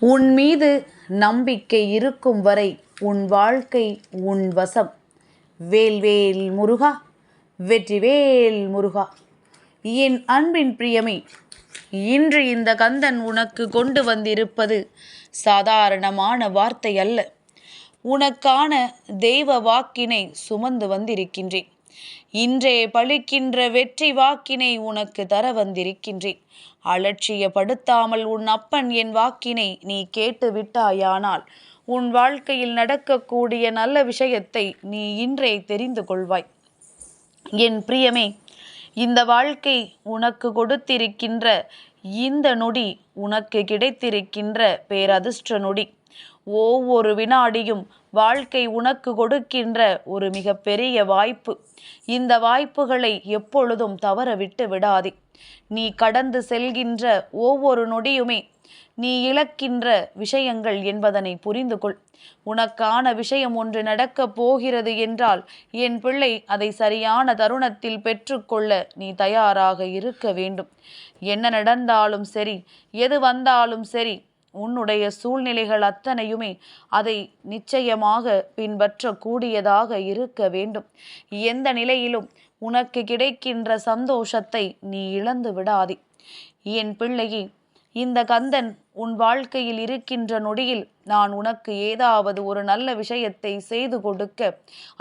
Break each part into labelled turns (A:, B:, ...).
A: உன் மீது நம்பிக்கை இருக்கும் வரை உன் வாழ்க்கை உன் வசம். வேல்வேல் முருகா வெற்றிவேல் முருகா. என் அன்பின் பிரியமே இன்று இந்த கந்தன் உனக்கு கொண்டு வந்திருப்பது சாதாரணமான வார்த்தை அல்ல. உனக்கான தெய்வ வாக்கினை சுமந்து வந்திருக்கின்றேன். இன்றே பழிக்கின்ற வெற்றி வாக்கினை உனக்கு தர வந்திருக்கின்றேன். அலட்சியப்படுத்தாமல் உன் அப்பன் என் வாக்கினை நீ கேட்டு விட்டாயானால் உன் வாழ்க்கையில் நடக்கக்கூடிய நல்ல விஷயத்தை நீ இன்றே தெரிந்து கொள்வாய். என் பிரியமே இந்த வாழ்க்கை உனக்கு கொடுத்திருக்கின்ற இந்த நொடி உனக்கு கிடைத்திருக்கின்ற பேரதிர்ஷ்ட நொடி. ஒவ்வொரு வினாடியும் வாழ்க்கை உனக்கு கொடுக்கின்ற ஒரு மிகப்பெரிய வாய்ப்பு. இந்த வாய்ப்புகளை எப்பொழுதும் தவற விட்டு விடாதே. நீ கடந்து செல்கின்ற ஒவ்வொரு நொடியுமே நீ இழக்கின்ற விஷயங்கள் என்பதனை புரிந்து கொள் உனக்கான விஷயம் ஒன்று நடக்கப் போகிறது என்றால் என் பிள்ளை அதை சரியான தருணத்தில் பெற்றுக்கொள்ள நீ தயாராக இருக்க வேண்டும். என்ன நடந்தாலும் சரி எது வந்தாலும் சரி உன்னுடைய சூழ்நிலைகள் அத்தனையுமே அதை நிச்சயமாக பின்பற்றக்கூடியதாக இருக்க வேண்டும். எந்த நிலையிலும் உனக்கு கிடைக்கின்ற சந்தோஷத்தை நீ இழந்து விடாதே. என் பிள்ளையே இந்த கந்தன் உன் வாழ்க்கையில் இருக்கின்ற நொடியில் நான் உனக்கு ஏதாவது ஒரு நல்ல விஷயத்தை செய்து கொடுக்க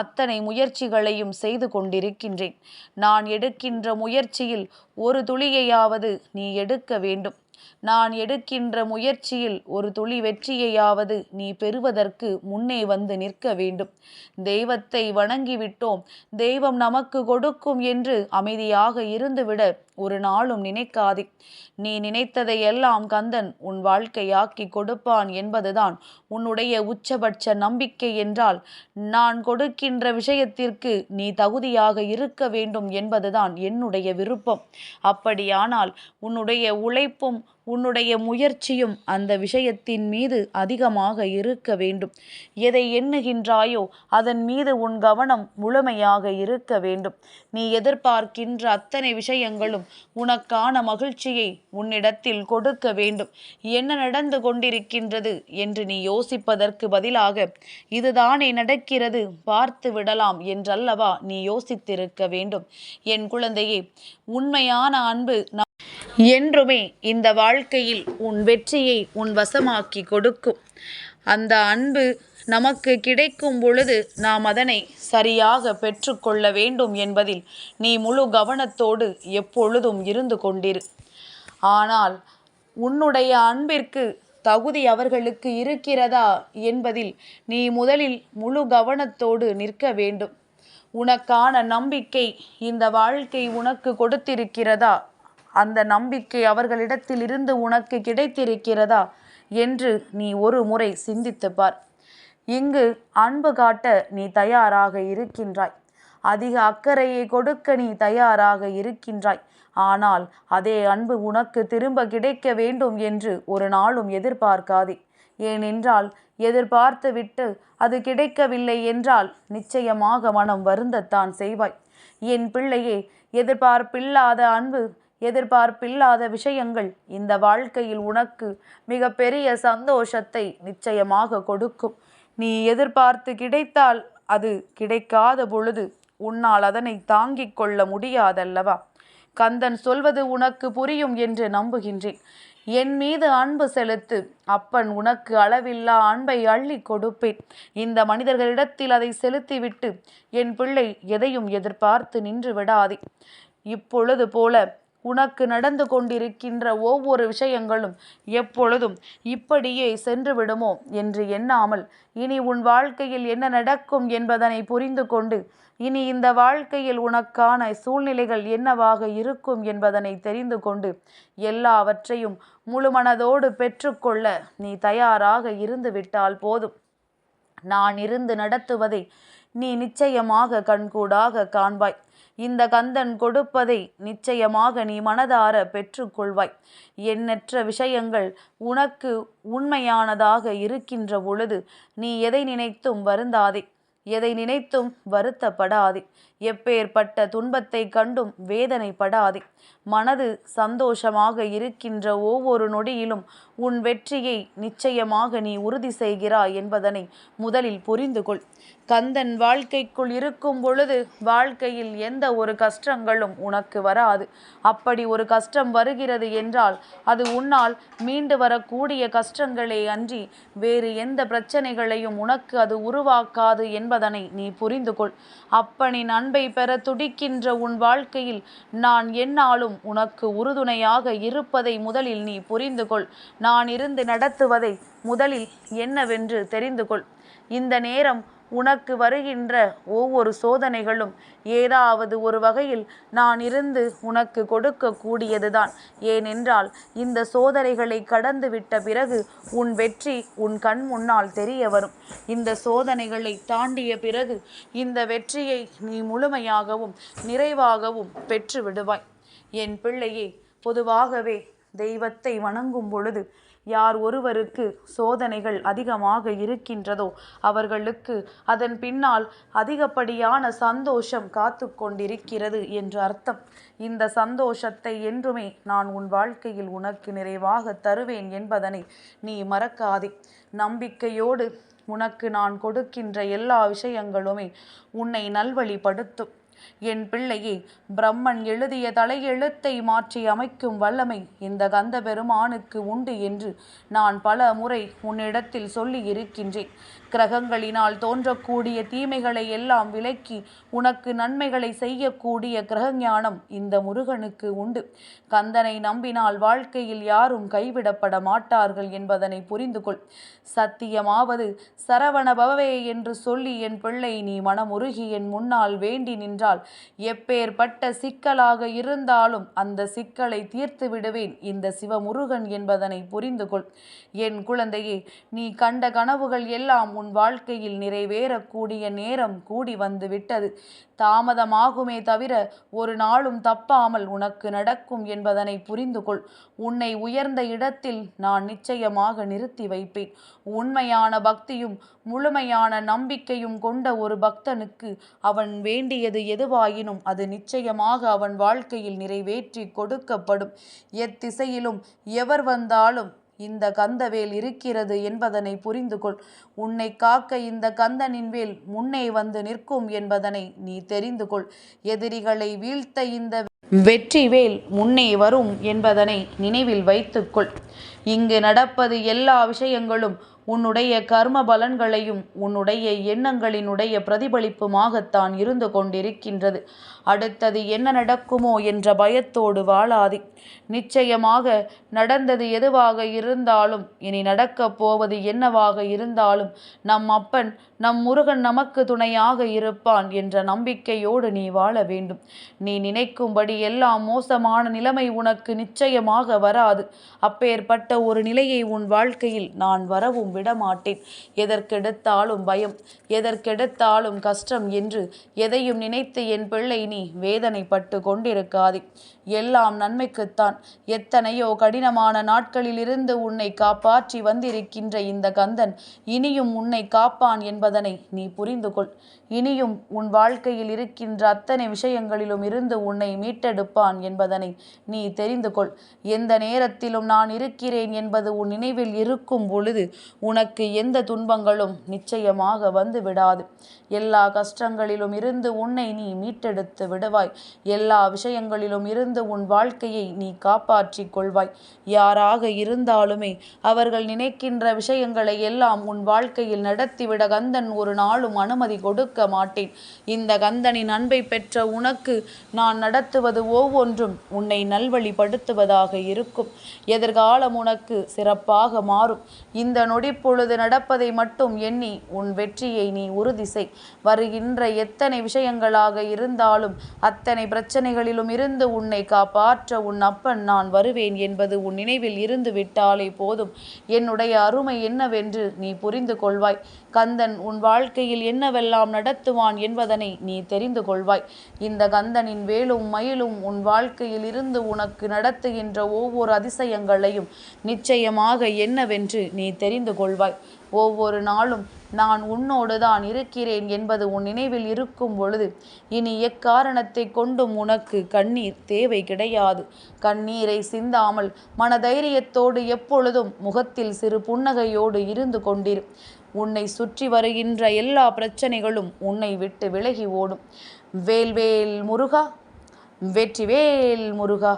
A: அத்தனை முயற்சிகளையும் செய்து கொண்டிருக்கின்றேன். நான் எடுக்கின்ற முயற்சியில் ஒரு துளியையாவது நீ எடுக்க வேண்டும். நான் எடுக்கின்ற முயற்சியில் ஒரு துளி வெற்றியையாவது நீ பெறுவதற்கு முன்னே வந்து நிற்க வேண்டும். தெய்வத்தை வணங்கிவிட்டோம். தெய்வம் நமக்கு கொடுக்கும் என்று அமைதியாக இருந்துவிட ஒரு நாளும் நினைக்காதே. நீ நினைத்ததை எல்லாம் கந்தன் உன் வாழ்க்கையாக்கி கொடுப்பான் என்பதுதான் உன்னுடைய உச்சபட்ச நம்பிக்கை என்றால் நான் கொடுக்கின்ற விஷயத்திற்கு நீ தகுதியாக இருக்க வேண்டும் என்பதுதான் என்னுடைய விருப்பம். அப்படியானால் உன்னுடைய உழைப்பும் உன்னுடைய முயற்சியும் அந்த விஷயத்தின் மீது அதிகமாக இருக்க வேண்டும். எதை எண்ணுகின்றாயோ அதன் மீது உன் கவனம் முழுமையாக இருக்க வேண்டும். நீ எதிர்பார்க்கின்ற அத்தனை விஷயங்களும் உனக்கான மகிழ்ச்சியை உன்னிடத்தில் கொடுக்க வேண்டும். என்ன நடந்து கொண்டிருக்கின்றது என்று நீ யோசிப்பதற்கு பதிலாக இதுதானே நடக்கிறது பார்த்து விடலாம் என்றல்லவா நீ யோசித்திருக்க வேண்டும். என் குழந்தையே உண்மையான அன்பு என்றுமே இந்த வாழ்க்கையில் உன் வெற்றியை உன் வசமாக்கி கொடுக்கும். அந்த அன்பு நமக்கு கிடைக்கும் பொழுது நாம் அதனை சரியாக பெற்றுக்கொள்ள வேண்டும் என்பதில் நீ முழு கவனத்தோடு எப்பொழுதும் இருந்து கொண்டிரு. ஆனால் உன்னுடைய அன்பிற்கு தகுதி அவர்களுக்கு இருக்கிறதா என்பதில் நீ முதலில் முழு கவனத்தோடு நிற்க வேண்டும். உனக்கான நம்பிக்கை இந்த வாழ்க்கை உனக்கு கொடுத்திருக்கிறதா அந்த நம்பிக்கை அவர்களிடத்தில் இருந்து உனக்கு கிடைத்திருக்கிறதா என்று நீ ஒரு முறை சிந்தித்து பார். இங்கு அன்பு காட்ட நீ தயாராக இருக்கின்றாய். அதிக அக்கறையை கொடுக்க நீ தயாராக இருக்கின்றாய். ஆனால் அதே அன்பு உனக்கு திரும்ப கிடைக்க வேண்டும் என்று ஒரு நாளும் எதிர்பார்க்காதே. ஏனென்றால் எதிர்பார்த்து விட்டு அது கிடைக்கவில்லை என்றால் நிச்சயமாக மனம் வருந்தத்தான் செய்வாய். என் பிள்ளையே எதிர்பார்ப்பில்லாத அன்பு எதிர்பார்ப்பில்லாத விஷயங்கள் இந்த வாழ்க்கையில் உனக்கு மிக பெரிய சந்தோஷத்தை நிச்சயமாக கொடுக்கும். நீ எதிர்பார்த்து கிடைத்தால் அது கிடைக்காத பொழுது உன்னால் அதனை தாங்கிக் கொள்ள முடியாதல்லவா? கந்தன் சொல்வது உனக்கு புரியும் என்று நம்புகின்றேன். என் மீது அன்பு செலுத்து அப்பன் உனக்கு அளவில்லா அன்பை அள்ளி கொடுப்பேன். இந்த மனிதர்களிடத்தில் அதை செலுத்திவிட்டு என் பிள்ளை எதையும் எதிர்பார்த்து நின்று விடாதே. இப்பொழுது போல உனக்கு நடந்து கொண்டிருக்கின்ற ஒவ்வொரு விஷயங்களும் எப்பொழுதும் இப்படியே சென்று விடுமோ என்று எண்ணாமல் இனி உன் வாழ்க்கையில் என்ன நடக்கும் என்பதனை புரிந்து கொண்டு இனி இந்த வாழ்க்கையில் உனக்கான சூழ்நிலைகள் என்னவாக இருக்கும் என்பதனை தெரிந்து கொண்டு எல்லாவற்றையும் முழுமனதோடு பெற்றுக்கொள்ள நீ தயாராக இருந்து விட்டால் போதும். நான் இருந்து நடத்துவதை நீ நிச்சயமாக கண்கூடாக காண்பாய். இந்த கந்தன் கொடுப்பதை நிச்சயமாக நீ மனதார பெற்றுக்கொள்வாய். எண்ணற்ற விஷயங்கள் உனக்கு உண்மையானதாக இருக்கின்ற பொழுது நீ எதை நினைத்தும் வருந்தாதே. எதை நினைத்தும் வருத்தப்படாதே. எப்பேற்பட்ட துன்பத்தை கண்டும் வேதனைப்படாதே. மனது சந்தோஷமாக இருக்கின்ற ஒவ்வொரு நொடியிலும் உன் வெற்றியை நிச்சயமாக நீ உறுதி செய்கிறாய் என்பதனை முதலில் புரிந்து கொள். கந்தன் வாழ்க்கைக்குள் இருக்கும் பொழுது வாழ்க்கையில் எந்த ஒரு கஷ்டங்களும் உனக்கு வராது. அப்படி ஒரு கஷ்டம் வருகிறது என்றால் அது உன்னால் மீண்டு வரக்கூடிய கஷ்டங்களே அன்றி வேறு எந்த பிரச்சனைகளையும் உனக்கு அது உருவாக்காது என்பதனை நீ புரிந்து கொள். அப்பனின் அன்பை பெற துடிக்கின்ற உன் வாழ்க்கையில் நான் என்னாலும் உனக்கு உறுதுணையாக இருப்பதை முதலில் நீ புரிந்து கொள். நான் நான் இருந்து நடத்துவதை முதலில் என்னவென்று தெரிந்து கொள் இந்த நேரம் உனக்கு வருகின்ற ஒவ்வொரு சோதனைகளும் ஏதாவது ஒரு வகையில் நான் இருந்து உனக்கு கொடுக்கக்கூடியதுதான். ஏனென்றால் இந்த சோதனைகளை கடந்து விட்ட பிறகு உன் வெற்றி உன் கண் முன்னால் தெரிய வரும். இந்த சோதனைகளை தாண்டிய பிறகு இந்த வெற்றியை நீ முழுமையாகவும் நிறைவாகவும் பெற்று விடுவாய். என் பிள்ளையே பொதுவாகவே தெய்வத்தை வணங்கும் பொழுது யார் ஒருவருக்கு சோதனைகள் அதிகமாக இருக்கின்றதோ அவர்களுக்கு அதன் பின்னால் அதிகப்படியான சந்தோஷம் காத்து கொண்டிருக்கிறது என்று அர்த்தம். இந்த சந்தோஷத்தை என்றுமே நான் உன் வாழ்க்கையில் உனக்கு நிறைவாக தருவேன் என்பதனை நீ மறக்காதே. நம்பிக்கையோடு உனக்கு நான் கொடுக்கின்ற எல்லா விஷயங்களுமே உன்னை நல்வழிப்படுத்தும். என் பிள்ளையே பிரம்மன் எழுதிய தலையெழுத்தை மாற்றி அமைக்கும் வல்லமை இந்த கந்த பெருமானுக்கு உண்டு என்று நான் பல முறை உன்னிடத்தில் சொல்லி இருக்கின்றேன் கிரகங்களினால் தோன்றக்கூடிய தீமைகளை எல்லாம் விலக்கி உனக்கு நன்மைகளை செய்யக்கூடிய கிரகஞானம் இந்த முருகனுக்கு உண்டு. கந்தனை நம்பினால் வாழ்க்கையில் யாரும் கைவிடப்பட மாட்டார்கள் என்பதனை புரிந்து கொள் சத்தியமாவது சரவண பவவே என்று சொல்லி என் பிள்ளை நீ மனமுருகி என் முன்னால் வேண்டி நின்றால் எப்பேற்பட்ட சிக்கலாக இருந்தாலும் அந்த சிக்கலை தீர்த்து விடுவேன். இந்த சிவமுருகன் என்பதனை புரிந்து கொள் என் குழந்தையே நீ கண்ட கனவுகள் எல்லாம் உன் வாழ்க்கையில் நிறைவேறக்கூடிய நேரம் கூடி வந்து விட்டது தாமதமாகுமே தவிர ஒரு நாளும் தப்பாமல் உனக்கு நடக்கும் என்பதனை புரிந்து கொள் உன்னை உயர்ந்த இடத்தில் நான் நிச்சயமாக நிறுத்தி வைப்பேன். உண்மையான பக்தியும் முழுமையான நம்பிக்கையும் கொண்ட ஒரு பக்தனுக்கு அவன் வேண்டியது எதுவாயினும் அது நிச்சயமாக அவன் வாழ்க்கையில் நிறைவேற்றி கொடுக்கப்படும். எத்திசையிலும் எவர் வந்தாலும் இந்த கந்தவேல் இருக்கிறது என்பதனை புரிந்து கொள் உன்னை காக்க இந்த கந்தனின் வேல் முன்னே வந்து நிற்கும் என்பதனை நீ தெரிந்து கொள் எதிரிகளை வீழ்த்த இந்த வெற்றி வேல் முன்னே வரும் என்பதனை நினைவில் வைத்துக்கொள். இங்கு நடப்பது எல்லா விஷயங்களும் உன்னுடைய கர்ம பலன்களையும் உன்னுடைய எண்ணங்களினுடைய பிரதிபலிப்புமாகத்தான் இருந்து கொண்டிருக்கின்றது. அடுத்தது என்ன நடக்குமோ என்ற பயத்தோடு வாழாதே. நிச்சயமாக நடந்தது எதுவாக இருந்தாலும் இனி நடக்கப் போவது என்னவாக இருந்தாலும் நம் அப்பன் நம் முருகன் நமக்கு துணையாக இருப்பான் என்ற நம்பிக்கையோடு நீ வாழ வேண்டும். நீ நினைக்கும்படி எல்லாம் மோசமான நிலைமை உனக்கு நிச்சயமாக வராது. அப்பேற்பட்ட ஒரு நிலையை உன் வாழ்க்கையில் நான் வரவும் விடமாட்டேன். எதற்கெடுத்தாலும் பயம் எதற்கெடுத்தாலும் கஷ்டம் என்று எதையும் நினைத்து என் பிள்ளை நீ வேதனைப்பட்டு கொண்டிருக்காதே. எல்லாம் நன்மைக்குத்தான். எத்தனையோ கடினமான நாட்களிலிருந்து உன்னை காப்பாற்றி வந்திருக்கின்ற இந்த கந்தன் இனியும் உன்னை காப்பான் என்பதனை நீ புரிந்து கொள் இனியும் உன் வாழ்க்கையில் இருக்கின்ற அத்தனை விஷயங்களிலும் இருந்து உன்னை மீட்டெடுப்பான் என்பதனை நீ தெரிந்து கொள். எந்த நேரத்திலும் நான் இருக்கிறேன் என்பது உன் நினைவில் இருக்கும் பொழுது உனக்கு எந்த துன்பங்களும் நிச்சயமாக வந்து விடாது. எல்லா கஷ்டங்களிலும் இருந்து உன்னை நீ மீட்டெடுத்து விடுவாய். எல்லா விஷயங்களிலும் இருந்து உன் வாழ்க்கையை நீ காப்பாற்றிக் கொள்வாய். யாராக இருந்தாலுமே அவர்கள் நினைக்கின்ற விஷயங்களை எல்லாம் உன் வாழ்க்கையில் நடத்திவிட கந்தன் ஒரு நாளும் அனுமதி கொடுக்க மாட்டேன். இந்த கந்தனின் அன்பை பெற்ற உனக்கு நான் நடத்துவது ஒவ்வொன்றும் உன்னை நல்வழிப்படுத்துவதாக இருக்கும். எதிர்காலம் உனக்கு சிறப்பாக மாறும். இந்த நொடிப்பொழுது நடப்பதை மட்டும் எண்ணி உன் வெற்றியை நீ உறுதி செய். வருகின்ற எத்தனை விஷயங்களாக இருந்தாலும் அத்தனை பிரச்சனைகளிலும் இருந்து உன்னை காப்பாற்ற உன் அப்பன் நான் வருவேன் என்பது உன் நினைவில் இருந்து விட்டாலே போதும். என்னுடைய அருமை என்னவென்று நீ புரிந்து கொள்வாய். கந்தன் உன் வாழ்க்கையில் என்னவெல்லாம் நடத்துவான் என்பதனை நீ தெரிந்து கொள்வாய். இந்த கந்தனின் வேலும் மயிலும் உன் வாழ்க்கையில் இருந்து உனக்கு நடத்துகின்ற ஒவ்வொரு அதிசயங்களையும் நிச்சயமாக என்னவென்று நீ தெரிந்து கொள்வாய். ஒவ்வொரு நாளும் நான் உன்னோடு தான் இருக்கிறேன் என்பது உன் நினைவில் இருக்கும் பொழுது இனி எக்காரணத்தை கொண்டும் உனக்கு கண்ணீர் தேவை கிடையாது. கண்ணீரை சிந்தாமல் மனதைரியத்தோடு எப்பொழுதும் முகத்தில் சிறு புன்னகையோடு இருந்து கொண்டிரு. உன்னை சுற்றி வருகின்ற எல்லா பிரச்சனைகளும் உன்னை விட்டு விலகி ஓடும். வேல்வேல் முருகா வெற்றிவேல் முருகா.